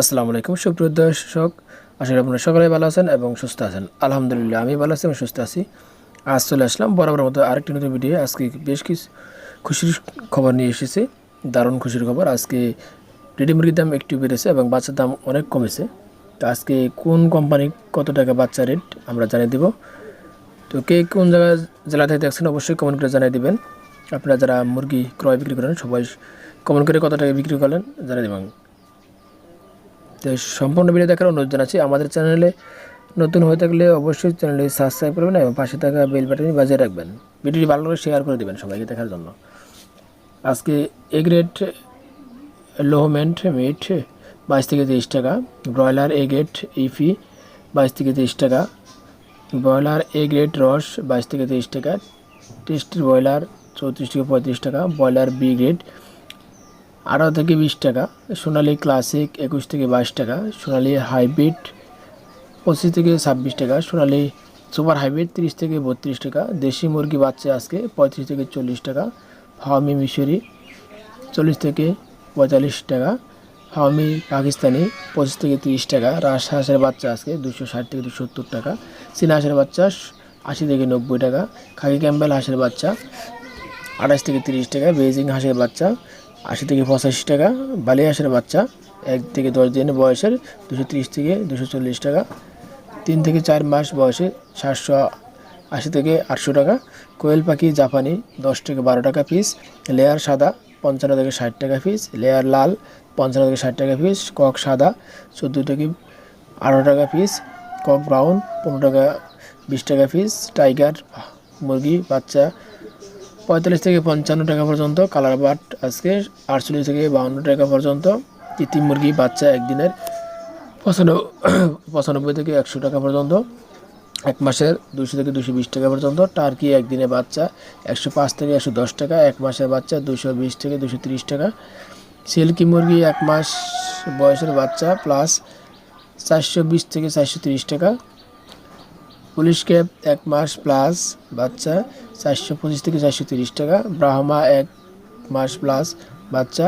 আসসালামু আলাইকুম, সুপ্রিয় দর্শক। আশা করি আপনারা সকলে ভালো আছেন এবং সুস্থ আছেন। আলহামদুলিল্লাহ, আমি ভালো আছি এবং সুস্থ আছি। আজ চলে আসলাম বরাবর মতো আরেকটি নতুন ভিডিও। আজকে বেশ কিছু খুশির খবর নিয়ে এসেছি। দারুণ খুশির খবর। আজকে রেডি মুরগির দাম একটু বেড়েছে এবং বাচ্চার দাম অনেক কমেছে। তো আজকে কোন কোম্পানি কত টাকা বাচ্চা রেট আমরা জানিয়ে দেব। তো কে কোন জায়গায় জেলা থেকে দেখছেন অবশ্যই কমেন্ট করে জানিয়ে দেবেন। আপনারা যারা মুরগি ক্রয় বিক্রি করেন, সবাই কমেন্ট করে কত টাকা বিক্রি করেন জানিয়ে দেবেন। তো সম্পূর্ণ ভিডিও দেখার অনুরোধ জানাচ্ছি। আমাদের চ্যানেলে নতুন হয়ে থাকলে অবশ্যই চ্যানেলটি সাবস্ক্রাইব করবেন এবং পাশে থাকা বেল বাটনটি বাজিয়ে রাখবেন। ভিডিওটি ভালো করে শেয়ার করে দেবেন সবাইকে দেখার জন্য। আজকে এ গ্রেড লোহমেন্ট মিট বাইশ থেকে তেইশ টাকা ব্রয়লার এ গ্রেড ইফি বাইশ থেকে তেইশ টাকা ব্রয়লার এ গ্রেড রস বাইশ থেকে তেইশ টাকা টেস্টের ব্রয়লার চৌত্রিশ থেকে পঁয়ত্রিশ টাকা ব্রয়লার বি গ্রেড আঠারো থেকে বিশ টাকা, সোনালি ক্লাসিক একুশ থেকে বাইশ টাকা, সোনালি হাইব্রিড পঁচিশ থেকে ছাব্বিশ টাকা, সোনালি সুপার হাইব্রিড তিরিশ থেকে বত্রিশ টাকা, দেশি মুরগি বাচ্চা আজকে পঁয়ত্রিশ থেকে চল্লিশ টাকা হাওয়ামি মিশরি চল্লিশ থেকে পঁয়তাল্লিশ টাকা হাওয়ামি পাকিস্তানি পঁচিশ থেকে তিরিশ টাকা রাস হাঁসের বাচ্চা আজকে দুশো ষাট থেকে দুশো সত্তর টাকা, চীনা হাঁসের বাচ্চা আশি থেকে নব্বই টাকা, খাকি ক্যাম্বেল হাঁসের বাচ্চা আঠাশ থেকে তিরিশ টাকা বেজিং হাঁসের বাচ্চা আশি থেকে পঁচাশি টাকা বালি হাঁসের বাচ্চা, এক থেকে দশ দিন বয়সের, দুশো তিরিশ থেকে দুশো চল্লিশ টাকা। তিন থেকে চার মাস বয়সে সাতশো আশি থেকে আটশো টাকা। কোয়েল পাখি জাপানি, দশ থেকে বারো টাকা পিস লেয়ার সাদা, পঞ্চান্ন থেকে ষাট টাকা পিস লেয়ার লাল, পঞ্চান্ন থেকে ষাট টাকা পিস কক সাদা, চোদ্দ থেকে আঠারো টাকা পিস কক ব্রাউন, পনেরো টাকা, বিশ টাকা পিস টাইগার, মুরগি, বাচ্চা পঁয়তাল্লিশ থেকে পঞ্চান্ন টাকা পর্যন্ত, কালার বাট আজকে আটচল্লিশ থেকে বাউন্ন টাকা পর্যন্ত। তিতি মুরগি, বাচ্চা একদিনের পঁচানব্বই পঁচানব্বই থেকে একশো টাকা পর্যন্ত। এক মাসের দুশো থেকে দুশো বিশ টাকা পর্যন্ত। টার্কি একদিনে বাচ্চা একশো পাঁচ থেকে একশো দশ টাকা। এক মাসের বাচ্চা দুশো বিশ থেকে দুশো তিরিশ টাকা। সিল্কি মুরগি এক মাস বয়সের বাচ্চা প্লাস চারশো বিশ থেকে চারশো তিরিশ টাকা। পুলিশ ক্যাপ এক মাস প্লাস বাচ্চা চারশো পঁচিশ থেকে চারশো তিরিশ টাকা। ব্রাহ্মা এক মাস প্লাস বাচ্চা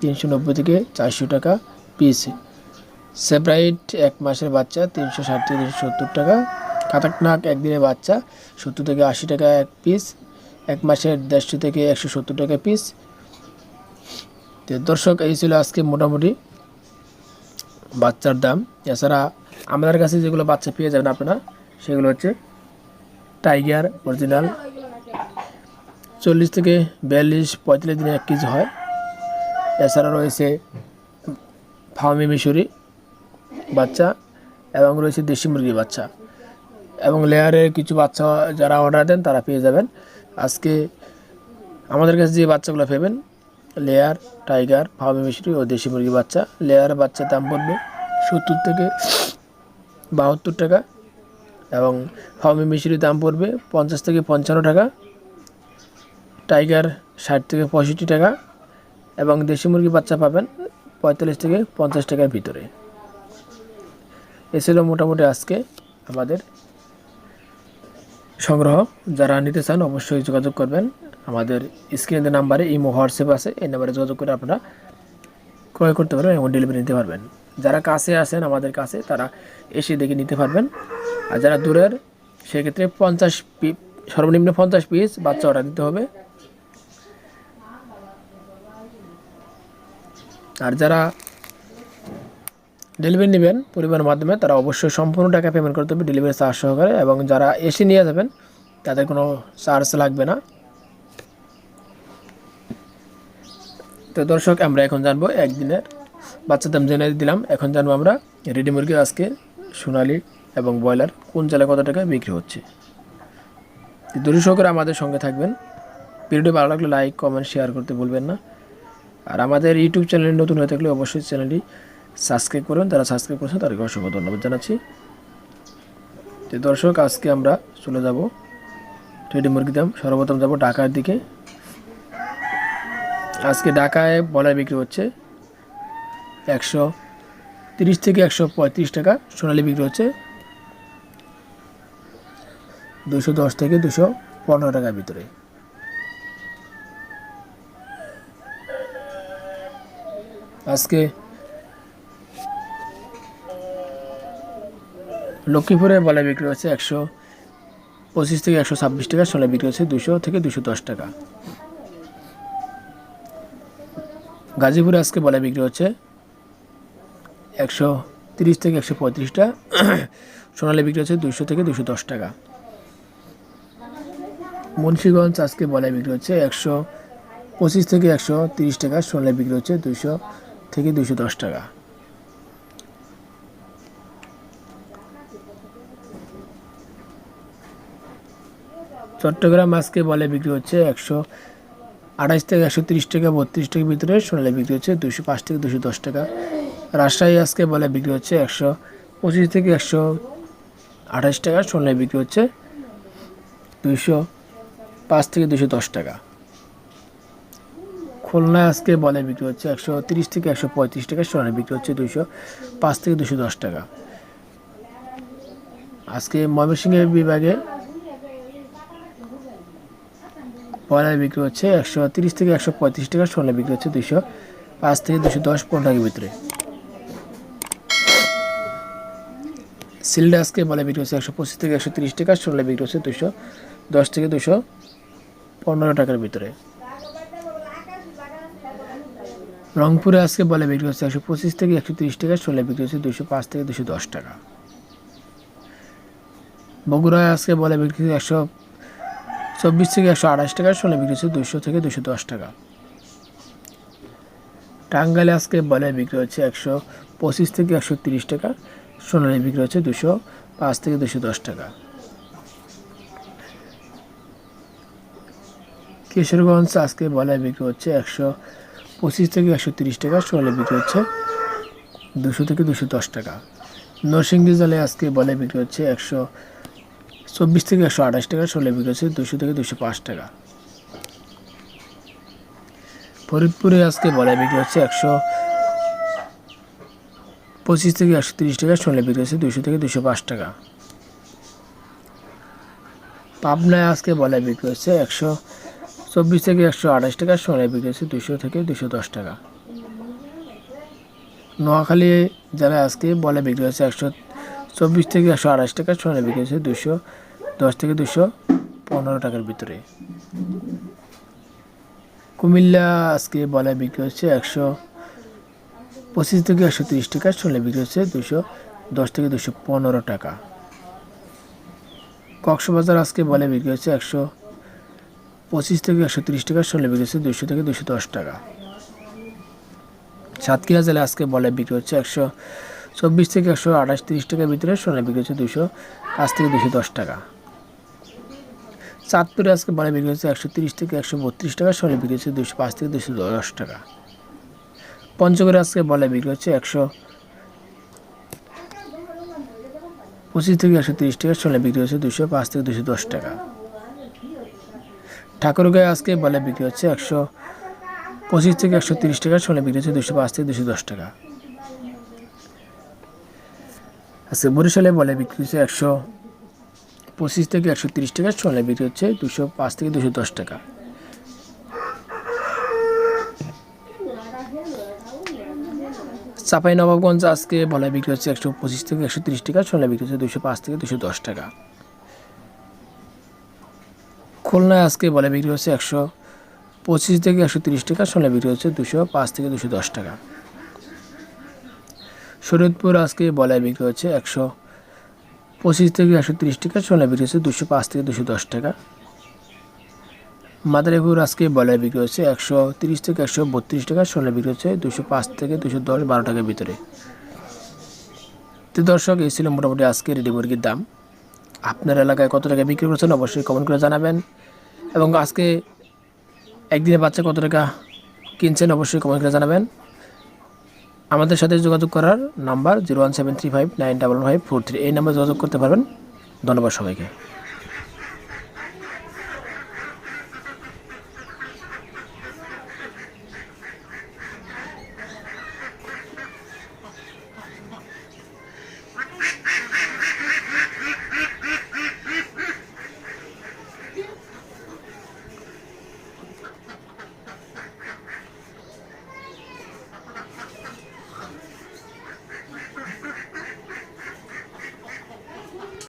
তিনশো নব্বই থেকে চারশো টাকা পিস সেপ্রাইট এক মাসের বাচ্চা তিনশো ষাট থেকে তিনশো সত্তর টাকা। কাতাকনাক একদিনের বাচ্চা সত্তর থেকে আশি টাকা এক পিস এক মাসের দেড়শো থেকে একশো সত্তর টাকা পিস তো দর্শক, এই ছিল আজকে মোটামুটি বাচ্চার দাম। এছাড়া আমাদের কাছে যেগুলো বাচ্চা পেয়ে যাবেন আপনারা, সেগুলো হচ্ছে টাইগার অরিজিনাল চল্লিশ থেকে বিয়াল্লিশ, পঁয়তাল্লিশ দিনে এক কেজি হয়। এছাড়া রয়েছে ফার্মি মিশরি বাচ্চা এবং রয়েছে দেশি মুরগির বাচ্চা। এবং লেয়ারের কিছু বাচ্চা যারা অর্ডার দেন, তারা পেয়ে যাবেন। আজকে আমাদের কাছে যে বাচ্চাগুলো পেবেন লেয়ার টাইগার ফার্মি মিশরি ও দেশি মুরগির বাচ্চা লেয়ার বাচ্চার দাম পড়বে সত্তর থেকে বাহাত্তর টাকা এবং ফার্মি মিশরির দাম পড়বে পঞ্চাশ থেকে পঞ্চান্ন টাকা। টাইগার ষাট থেকে পঁয়ষট্টি টাকা এবং দেশি মুরগি বাচ্চা পাবেন পঁয়তাল্লিশ থেকে পঞ্চাশ টাকার ভিতরে। এ ছিল মোটামুটি আজকে আমাদের সংগ্রহ। যারা নিতে চান অবশ্যই যোগাযোগ করবেন। আমাদের স্ক্রিনের নাম্বারে ইমো, হোয়াটসঅ্যাপ আছে, এই নাম্বারে যোগাযোগ করে আপনারা ক্রয় করতে পারবেন এবং ডেলিভারি নিতে পারবেন। যারা কাছে আসেন আমাদের কাছে, তারা এসে দেখে নিতে পারবেন। আর যারা দূরের, সেক্ষেত্রে পঞ্চাশ সর্বনিম্ন পঞ্চাশ পিস বাচ্চা অর্ডার দিতে হবে। আর যারা ডেলিভারি নেবেন পরিবহনের মাধ্যমে, তারা অবশ্যই সম্পূর্ণ টাকা পেমেন্ট করতে হবে ডেলিভারি চার্জ সহকারে এবং যারা এসে নিয়ে যাবেন, তাদের কোনো চার্জ লাগবে না। তো দর্শক, আমরা এখন জানব একদিনের বাচ্চার দাম জেনে দিলাম। এখন জানব আমরা রেডি মুরগি আজকে সোনালি এবং ব্রয়লার কোন জেলায় কত টাকায় বিক্রি হচ্ছে। দর্শকরা আমাদের সঙ্গে থাকবেন। ভিডিওটি ভালো লাগলে লাইক কমেন্ট শেয়ার করতে ভুলবেন না। আর আমাদের ইউটিউব চ্যানেল নতুন হয়ে থাকলে অবশ্যই চ্যানেলটি সাবস্ক্রাইব করুন, যারা সাবস্ক্রাইব করেছেন তাদেরকে অসংখ্য ধন্যবাদ জানাচ্ছি। তো দর্শক, আজকে আমরা চলে যাব রেডি মুরগি দাম, সর্বপ্রথম যাব ঢাকার দিকে। আজকে ঢাকায় বলায় বিক্রি হচ্ছে একশো তিরিশ থেকে একশো পঁয়ত্রিশ টাকা, সোনালি বিক্রি হচ্ছে দুশো দশ থেকে দুশো পনেরো টাকার ভিতরে। আজকে লক্ষ্মীপুরে বলে বিক্রি হচ্ছে একশো পঁচিশ থেকে একশো ছাব্বিশ টাকা সোনা বিক্রি হচ্ছে দুশো থেকে দুশো দশ টাকা। গাজীপুরে আজকে বলা বিক্রি হচ্ছে একশো তিরিশ থেকে একশো পঁয়ত্রিশটা সোনালি বিক্রি হচ্ছে দুশো থেকে দুশো দশ টাকা। মুন্সীগঞ্জ আজকে বলে বিক্রি হচ্ছে একশো পঁচিশ থেকে একশো তিরিশ টাকা সোনালি বিক্রি হচ্ছে দুশো থেকে দুশো দশ টাকা। চট্টগ্রাম আজকে বলে বিক্রি হচ্ছে একশো আঠাশ থেকে একশো তিরিশ টাকা, বত্রিশ টাকার ভিতরে, সোনালি বিক্রি হচ্ছে দুশো পাঁচ থেকে দুশো দশ টাকা। রাজশাহী আজকে বলে বিক্রি হচ্ছে একশো পঁচিশ থেকে একশো আঠাশ টাকা, সোনালি বিক্রি হচ্ছে দুশো পাঁচ থেকে দুশো দশ টাকা। খুলনা আজকে বলে বিক্রি হচ্ছে একশো তিরিশ থেকে একশো পঁয়ত্রিশ টাকা সোনালি বিক্রি হচ্ছে দুশো পাঁচ থেকে দুশো দশ টাকা। আজকে ময়মনসিংহের বিভাগে পয়লা বিক্রি হচ্ছে একশো তিরিশ থেকে একশো পঁয়ত্রিশ টাকা সোনা বিক্রি হচ্ছে দুশো পাঁচ থেকে দুশো দশ পনেরো টাকার ভিতরে। সিলডা আজকে বলে বিক্রি হচ্ছে একশো পঁচিশ থেকে একশো তিরিশ টাকা সোনা বিক্রি হচ্ছে দুশো দশ থেকে দুশো পনেরো টাকার ভিতরে। রংপুরে আজকে বলে বিক্রি হচ্ছে একশো পঁচিশ থেকে একশো তিরিশ টাকা সোনা বিক্রি হচ্ছে দুশো পাঁচ থেকে দুশো দশ টাকা। বগুড়ায় আজকে বলে বিক্রি হচ্ছে একশো চব্বিশ থেকে একশো আঠাশ টাকা সোনা বিক্রি হচ্ছে দুশো থেকে দুশো দশ টাকা। টাঙ্গাইলে আজকে বলে বিক্রি হচ্ছে একশো পঁচিশ থেকে একশো তিরিশ টাকা সোনালি বিক্রি হচ্ছে দুশো পাঁচ থেকে দুশো দশ টাকা। কিশোরগঞ্জ আজকে বলে বিক্রি হচ্ছে একশো পঁচিশ থেকে একশো তিরিশ টাকা সোনালি বিক্রি হচ্ছে দুশো থেকে দুশো দশ টাকা। নরসিংদী জেলায় আজকে বলে বিক্রি হচ্ছে একশো চব্বিশ থেকে একশো আঠাশ টাকা সোলে বিক্রি হচ্ছে দুশো থেকে দুশো পাঁচ টাকা। ফরিদপুরে আজকে বলে বিক্রি হচ্ছে একশো পঁচিশ থেকে একশো তিরিশ টাকা সোলে বিক্রি হচ্ছে দুশো থেকে দুশো পাঁচ টাকা। পাবনায় আজকে বলে বিক্রি হচ্ছে একশো চব্বিশ থেকে একশো আঠাশ টাকা সোলে বিক্রি হচ্ছে দুশো থেকে দুশো দশ টাকা। নোয়াখালী জেলায় আজকে বলে বিক্রি হচ্ছে একশো চব্বিশ থেকে একশো আঠাশ টাকা সোনা বিক্রি হচ্ছে দুশো দশ থেকে দুশো পনেরো টাকার ভিতরে। কুমিল্লা আজকে বলে বিক্রি হচ্ছে একশো পঁচিশ থেকে একশো তিরিশ টাকা সোনা বিক্রি হচ্ছে দুশো দশ থেকে দুশো পনেরো টাকা। কক্সবাজার আজকে বলে বিক্রি হচ্ছে একশো পঁচিশ থেকে একশো তিরিশ টাকা সোনা বিক্রি হচ্ছে দুশো থেকে দুশো দশ টাকা। সাতক্ষীরা জেলায় আজকে বলে বিক্রি হচ্ছে একশো চব্বিশ থেকে একশো আঠাশ তিরিশ টাকার ভিতরে সোনা বিক্রি হচ্ছে দুশো পাঁচ থেকে দুশো দশ টাকা। চাঁদপুরে আজকে বলে বিক্রি হচ্ছে একশো তিরিশ থেকে একশো বত্রিশ টাকা সোনা বিক্রি হচ্ছে দুশো পাঁচ থেকে দুশো দশ টাকা। পঞ্চগড়ে আজকে বলে বিক্রি হচ্ছে একশো পঁচিশ থেকে একশো তিরিশ টাকা সোনা বিক্রি হচ্ছে দুশো পাঁচ থেকে দুশো দশ টাকা। ঠাকুরগাঁয়ে আজকে বলে বিক্রি হচ্ছে একশো পঁচিশ থেকে একশো তিরিশ টাকা সোনা বিক্রি হচ্ছে দুশো পাঁচ থেকে দুশো দশ টাকা। আজকে বরিশালে বলে বিক্রি হচ্ছে একশো পঁচিশ থেকে একশো তিরিশ টাকা সোনা বিক্রি হচ্ছে দুশো পাঁচ থেকে দুশো দশ টাকা। চাপাই নবাবগঞ্জ আজকে বলে বিক্রি হচ্ছে একশো পঁচিশ থেকে একশো তিরিশ টাকা সোনা বিক্রি হচ্ছে দুশো পাঁচ থেকে দুশো দশ টাকা। খুলনায় আজকে বলে বিক্রি হচ্ছে একশো পঁচিশ থেকে একশো তিরিশ টাকা সোনা বিক্রি হচ্ছে দুশো পাঁচ থেকে দুশো দশ টাকা। শরীয়তপুর আজকে বলায় বিক্রি হচ্ছে একশো পঁচিশ থেকে একশো তিরিশ টাকা সোনা বিক্রি হচ্ছে দুশো পাঁচ থেকে দুশো দশ টাকা। মাদারীপুর আজকে বলায় বিক্রি হচ্ছে একশো তিরিশ থেকে একশো বত্রিশ টাকা সোনা বিক্রি হচ্ছে দুশো পাঁচ থেকে দুশো দশ, বারো টাকার ভিতরে। তো দর্শক, এই ছিল মোটামুটি আজকে রেডি মুরগির দাম। আপনার এলাকায় কত টাকা বিক্রি করছেন অবশ্যই কমেন্ট করে জানাবেন। এবং আজকে একদিনে বাচ্চা কত টাকা কিনছেন অবশ্যই কমেন্ট করে জানাবেন। আমাদের সাথে যোগাযোগ করার number zero one seven three five nine double five four three এই নাম্বারে যোগাযোগ করতে পারবেন। ধন্যবাদ সবাইকে।